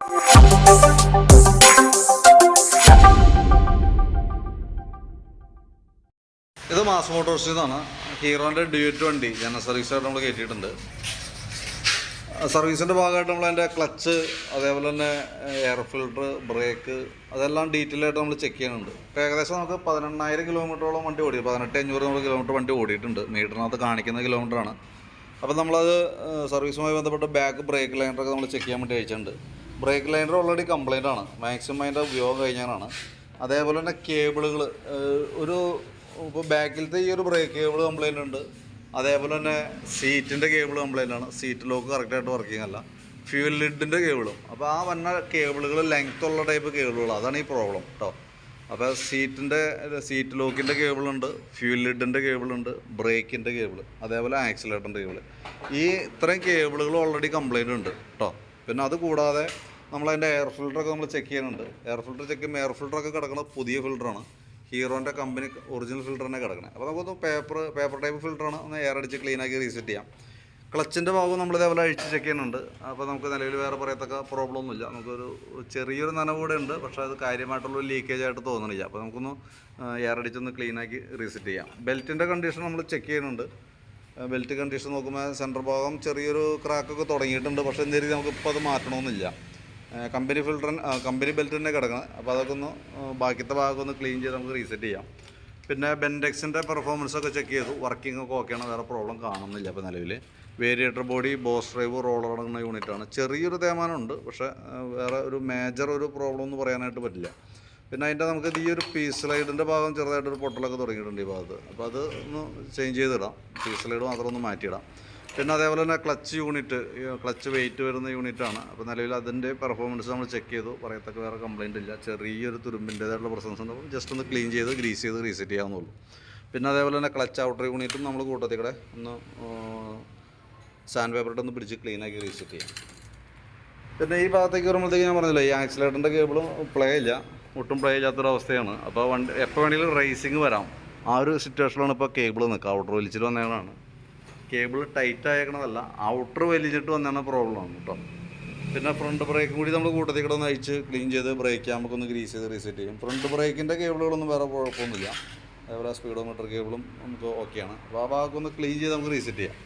ഇത് മാസ് മോട്ടോഴ്സിൽ നിന്നാണ് ഹീറോന്റെ ഡ്യൂറ്റ് വണ്ടി. ജനറൽ സർവീസായിട്ട് നമ്മൾ കയറ്റിയിട്ടുണ്ട് സർവീസിന്റെ ഭാഗമായിട്ട് നമ്മൾ അതിന്റെ ക്ലച്ച് അതേപോലെ തന്നെ എയർ ഫിൽട്ടർ ബ്രേക്ക് അതെല്ലാം ഡീറ്റെയിൽ ആയിട്ട് നമ്മൾ ചെക്ക് ചെയ്യുന്നുണ്ട്. ഇപ്പോൾ ഏകദേശം നമുക്ക് പതിനെണ്ണായിരം കിലോമീറ്ററോളം വണ്ടി ഓടി പതിനെട്ട് അഞ്ഞൂറ് നമ്മൾ കിലോമീറ്റർ വണ്ടി ഓടിയിട്ടുണ്ട്. മീറ്ററിനകത്ത് കാണിക്കുന്ന കിലോമീറ്ററാണ് അപ്പോൾ നമ്മളത് സർവീസുമായി ബന്ധപ്പെട്ട് ബാക്ക് ബ്രേക്ക് ലൈനറൊക്കെ നമ്മൾ ചെക്ക് ചെയ്യാൻ വേണ്ടി അയച്ചിട്ടുണ്ട്. ബ്രേക്ക് ലൈനർ ഓൾറെഡി കംപ്ലൈന്റ് ആണ്. മാക്സിമം അതിന്റെ ഉപയോഗം കഴിഞ്ഞാണ് അതേപോലെ തന്നെ കേബിളുകൾ ഒരു ഇപ്പോൾ ബാക്കിലത്തെ ഈ ഒരു ബ്രേക്ക് കേബിൾ കംപ്ലൈന്റ് ഉണ്ട്. അതേപോലെ തന്നെ സീറ്റിന്റെ കേബിൾ കംപ്ലൈന്റ് ആണ്. സീറ്റ് ലോക്ക് കറക്റ്റായിട്ട് വർക്കിംഗ് അല്ല. ഫ്യൂൽ ലിഡിന്റെ കേബിളും അപ്പോൾ ആ വന്ന കേബിളുകൾ ലെങ്ത് ഉള്ള ടൈപ്പ് കേബിളുകൾ അതാണ് ഈ പ്രോബ്ലം കേട്ടോ അപ്പോൾ സീറ്റിന്റെ സീറ്റ് ലോക്കിന്റെ കേബിളുണ്ട് ഫ്യൂൽ ലിഡിന്റെ കേബിളുണ്ട് ബ്രേക്കിന്റെ കേബിൾ അതേപോലെ ആക്സിലേറ്ററിന്റെ കേബിൾ ഈ ഇത്രയും കേബിളുകൾ ഓൾറെഡി കംപ്ലൈന്റ് ഉണ്ട് കേട്ടോ പിന്നെ അത് കൂടാതെ നമ്മളതിന്റെ എയർ ഫിൽറ്ററൊക്കെ നമ്മൾ ചെക്ക് ചെയ്യുന്നുണ്ട്. എയർ ഫിൽറ്റർ ചെക്ക് ചെയ്യുമ്പോൾ എയർ ഫിൽറ്ററൊക്കെ കിടക്കുന്നത് പുതിയ ഫിൽറ്ററാണ് ഹീറോന്റെ കമ്പനി ഒറിജിനൽ ഫിൽറ്റർ തന്നെ കിടക്കണേ. അപ്പോൾ നമുക്കൊന്ന് പേപ്പർ പേപ്പർ ടൈപ്പ് ഫിൽറ്ററാണ് ഒന്ന് എയർ അടിച്ച് ക്ലീൻ ആക്കി റീസെറ്റ് ചെയ്യാം. ക്ലച്ചിന്റെ ഭാഗം നമ്മൾ ഇതേപോലെ അഴിച്ച് ചെക്ക് ചെയ്യുന്നുണ്ട്. അപ്പോൾ നമുക്ക് നിലവിൽ വേറെ പറയത്തക്ക പ്രോബ്ലം ഒന്നുമില്ല നമുക്കൊരു ചെറിയൊരു നനവ് കൂടെ ഉണ്ട്. പക്ഷേ അത് കാര്യമായിട്ടുള്ള ലീക്കേജ് ആയിട്ട് തോന്നണില്ല. അപ്പോൾ നമുക്കൊന്ന് എയർ അടിച്ചൊന്ന് ക്ലീൻ ആക്കി റീസെറ്റ് ചെയ്യാം. ബെൽറ്റിന്റെ കണ്ടീഷൻ നമ്മൾ ചെക്ക് ചെയ്യുന്നുണ്ട്. ബെൽറ്റ് കണ്ടീഷൻ നോക്കുമ്പോൾ സെന്റർ ഭാഗം ചെറിയൊരു ക്രാക്കൊക്കെ തുടങ്ങിയിട്ടുണ്ട്. പക്ഷേ നമുക്കിപ്പോൾ നമുക്ക് ഇപ്പോൾ അത് മാറ്റണമെന്നില്ല കമ്പനി ഫിൽറ്റർ കമ്പനി ബെൽറ്റ് തന്നെ കിടക്കുന്നത് അപ്പോൾ അതൊക്കെ ഒന്ന് ബാക്കിയത്തെ ഭാഗമൊക്കെ ഒന്ന് ക്ലീൻ ചെയ്ത് നമുക്ക് റീസെറ്റ് ചെയ്യാം. പിന്നെ ബെൻഡെക്സിന്റെ പെർഫോമൻസ് ഒക്കെ ചെക്ക് ചെയ്തു. വർക്കിംഗ് ഒക്കെ ഓക്കെയാണ് വേറെ പ്രോബ്ലം കാണുന്നില്ല ഇപ്പോൾ നിലവിൽ variator body boss drive roller അടങ്ങുന്ന യൂണിറ്റാണ് ചെറിയൊരു തേമാനമുണ്ട് പക്ഷേ വേറെ ഒരു മേജർ ഒരു പ്രോബ്ലം എന്ന് പറയാനായിട്ട് പറ്റില്ല. പിന്നെ അതിന്റെ നമുക്ക് ഈ ഒരു പീസ് സ്ലൈഡിന്റെ ഭാഗം ചെറുതായിട്ടൊരു പൊട്ടലൊക്കെ തുടങ്ങിയിട്ടുണ്ട് ഈ ഭാഗത്ത്. അപ്പോൾ അത് ഒന്ന് ചേഞ്ച് ചെയ്തിടാം. പീസ് സ്ലൈഡ് മാത്രം ഒന്ന് മാറ്റിയിടാം. പിന്നെ അതേപോലെ തന്നെ ക്ലച്ച് യൂണിറ്റ് ക്ലച്ച് വെയിറ്റ് വരുന്ന യൂണിറ്റാണ് അപ്പോൾ നിലവിൽ അതിന്റെ പെർഫോമൻസ് നമ്മൾ ചെക്ക് ചെയ്തു. പറയത്തക്ക വേറെ കംപ്ലൈന്റ് ഇല്ല. ചെറിയൊരു തുരുമ്പിന്റേതായിട്ടുള്ള പ്രസൻസ് ഉണ്ട് ജസ്റ്റ് ഒന്ന് ക്ലീൻ ചെയ്ത് ഗ്രീസ് ചെയ്ത് റീസെറ്റ് ചെയ്യാവുന്നുള്ളൂ പിന്നെ അതേപോലെ തന്നെ ക്ലച്ച് ഔട്ടർ യൂണിറ്റും നമ്മൾ കൂട്ടത്തിൽ കൂടെ ഒന്ന് സാൻഡ് പേപ്പറിട്ട് ഒന്ന് പിടിച്ച് ക്ലീനാക്കി റീസെറ്റ് ചെയ്യാം. പിന്നെ ഈ ഭാഗത്തേക്ക് വരുമ്പോഴത്തേക്ക് ഞാൻ പറഞ്ഞില്ല ഈ ആക്സിലേറ്ററിന്റെ കേബിളും പ്ലേ ഇല്ല. ഒട്ടും പ്ലേ ചെയ്യാത്തൊരവസ്ഥയാണ് അപ്പോൾ വണ്ടി എപ്പോൾ വേണമെങ്കിലും റേസിങ് വരാം. ആ ഒരു സിറ്റുവേഷനിലാണ് ഇപ്പോൾ കേബിൾ നിൽക്കുക. ഔട്ടർ വലിച്ചിട്ട് വന്നതാണ് കേബിൾ ടൈറ്റ് ആയേക്കണതല്ല ഔട്ടർ വലിച്ചിട്ട് വന്നാണ് പ്രോബ്ലമാണ് കേട്ടോ. പിന്നെ ഫ്രണ്ട് ബ്രേക്കും കൂടി നമ്മൾ കൂട്ടത്തിൽ കൂടെ ഒന്ന് അഴിച്ച് ക്ലീൻ ചെയ്ത് ബ്രേക്ക് നമുക്കൊന്ന് ഗ്രീസ് ചെയ്ത് റീസെറ്റ് ചെയ്യും. ഫ്രണ്ട് ബ്രേക്കിന്റെ കേബിളുകളൊന്നും വേറെ കുഴപ്പമൊന്നുമില്ല. അതേപോലെ സ്പീഡോമീറ്റർ കേബിളും നമുക്ക് ഓക്കെയാണ് അപ്പോൾ ആ ഭാഗമൊന്ന് ക്ലീൻ ചെയ്ത് നമുക്ക് റീസെറ്റ് ചെയ്യാം.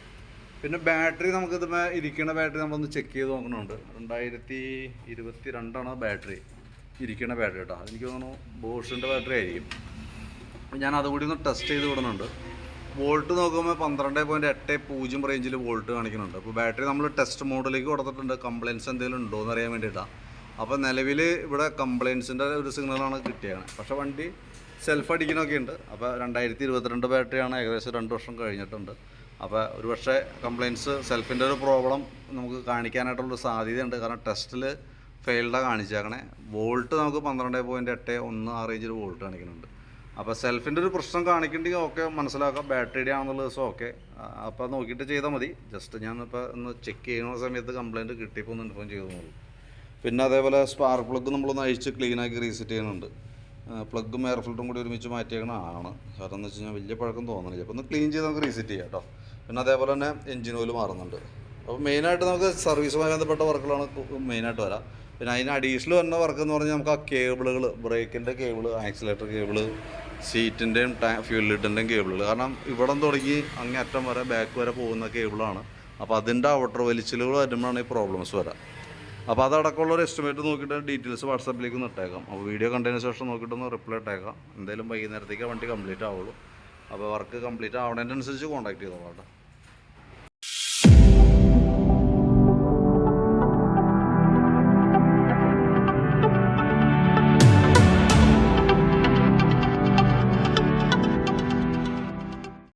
പിന്നെ ബാറ്ററി നമുക്ക് ഇതുമേ ഇരിക്കുന്ന ബാറ്ററി നമ്മളൊന്ന് ചെക്ക് ചെയ്ത് നോക്കണുണ്ട്. രണ്ടായിരത്തി ഇരുപത്തി രണ്ടാണ് ബാറ്ററി ഇരിക്കുന്ന ബാറ്ററി കേട്ടോ എനിക്ക് തോന്നുന്നു ബോഷിന്റെ ബാറ്ററി ആയിരിക്കും. ഞാൻ അതുകൂടി ഒന്ന് ടെസ്റ്റ് ചെയ്ത് വിടുന്നുണ്ട്. വോൾട്ട് നോക്കുമ്പോൾ പന്ത്രണ്ട് പോയിന്റ് എട്ട് പൂജ്യം റേഞ്ചിൽ വോൾട്ട് കാണിക്കുന്നുണ്ട്. അപ്പോൾ ബാറ്ററി നമ്മൾ ടെസ്റ്റ് മോഡിലേക്ക് കൊടുത്തിട്ടുണ്ട്. കംപ്ലയിൻസ് എന്തെങ്കിലും ഉണ്ടോ എന്ന് അറിയാൻ വേണ്ടിയിട്ടാണ് അപ്പോൾ നിലവിൽ ഇവിടെ കംപ്ലയിൻസിന്റെ ഒരു സിഗ്നലാണ് കിട്ടിയത് പക്ഷേ വണ്ടി സെൽഫ് അടിക്കണമൊക്കെ ഉണ്ട്. അപ്പോൾ രണ്ടായിരത്തി ഇരുപത്തിരണ്ട് ബാറ്ററിയാണ് ഏകദേശം രണ്ട് വർഷം കഴിഞ്ഞിട്ടുണ്ട്. അപ്പോൾ ഒരു പക്ഷേ കംപ്ലയിൻസ് സെൽഫിന്റെ ഒരു പ്രോബ്ലം നമുക്ക് കാണിക്കാനായിട്ടുള്ളൊരു സാധ്യതയുണ്ട്. കാരണം ടെസ്റ്റിൽ ഫെയിൽഡാണ് കാണിച്ചേക്കണേ. വോൾട്ട് നമുക്ക് പന്ത്രണ്ട് പോയിന്റ് എട്ട് ഒന്ന് ആ റേഞ്ചിൽ വോൾട്ട് കാണിക്കുന്നുണ്ട്. അപ്പോൾ സെൽഫിന്റെ ഒരു പ്രശ്നം കാണിക്കണ്ടെങ്കിൽ ഓക്കെ മനസ്സിലാക്കാം. ബാറ്ററിയുടെ ആണെന്നുള്ള ദിവസം ഓക്കെ അപ്പോൾ നോക്കിയിട്ട് ചെയ്താൽ മതി. ജസ്റ്റ് ഞാൻ ഞാനിപ്പോൾ ഒന്ന് ചെക്ക് ചെയ്യുന്ന സമയത്ത് കംപ്ലയിന്റ് കിട്ടിയപ്പോൾ ഒന്ന് ഇൻഫോം ചെയ്തു നോക്കും. പിന്നെ അതേപോലെ സ്പാർക്ക് പ്ലഗ് നമ്മളൊന്ന് അഴിച്ച് ക്ലീനാക്കി റീസെറ്റ് ചെയ്യുന്നുണ്ട്. പ്ലഗും എയർ ഫിൽറ്ററും കൂടി ഒരുമിച്ച് മാറ്റിയേക്കണ ആണ്. കാരണം എന്ന് വെച്ച് കഴിഞ്ഞാൽ വലിയ പഴക്കം തോന്നുന്നില്ല അപ്പോൾ ഒന്ന് ക്ലീൻ ചെയ്ത് നമുക്ക് റീസെറ്റ് ചെയ്യാം കേട്ടോ പിന്നെ അതേപോലെ തന്നെ എഞ്ചിൻ ഓയിൽ മാറുന്നുണ്ട്. അപ്പോൾ മെയിനായിട്ട് നമുക്ക് സർവീസുമായി ബന്ധപ്പെട്ട വർക്കുകളാണ് മെയിനായിട്ട് വരാം. പിന്നെ അതിന് അഡീഷണൽ വരുന്ന വർക്ക് എന്ന് പറഞ്ഞാൽ നമുക്ക് ആ കേബിളുകൾ ബ്രേക്കിന്റെ കേബിൾ ആക്സിലേറ്റർ കേബിൾ സീറ്റിന്റെയും ടാ ഫ്യൂൽ ലിറ്റിന്റെയും കേബിളുകൾ കാരണം ഇവിടെ തുടങ്ങി അങ്ങേ അറ്റം വരെ ബാക്ക് വരെ പോകുന്ന കേബിളാണ് അപ്പോൾ അതിന്റെ ഔട്ടർ വലിച്ചിലുകൾ വരുമ്പോഴാണ് ഈ പ്രോബ്ലംസ് വരാം. അപ്പോൾ അതടക്കമുള്ള ഒരു എസ്റ്റിമേറ്റ് നോക്കിയിട്ട് ഡീറ്റെയിൽസ് വാട്സാപ്പിലേക്ക് ഒന്ന് ഇട്ടേക്കാം. അപ്പോൾ വീഡിയോ കണ്ടതിന് ശേഷം നോക്കിയിട്ടൊന്ന് റിപ്ലൈ ഇട്ടേക്കാം. എന്തായാലും വൈകുന്നേരത്തേക്ക് വണ്ടി കംപ്ലീറ്റ് ആവുള്ളൂ. അപ്പോൾ വർക്ക് കംപ്ലീറ്റ് ആവണതിനനുസരിച്ച് കോൺടാക്ട് ചെയ്തോളാം കേട്ടോ.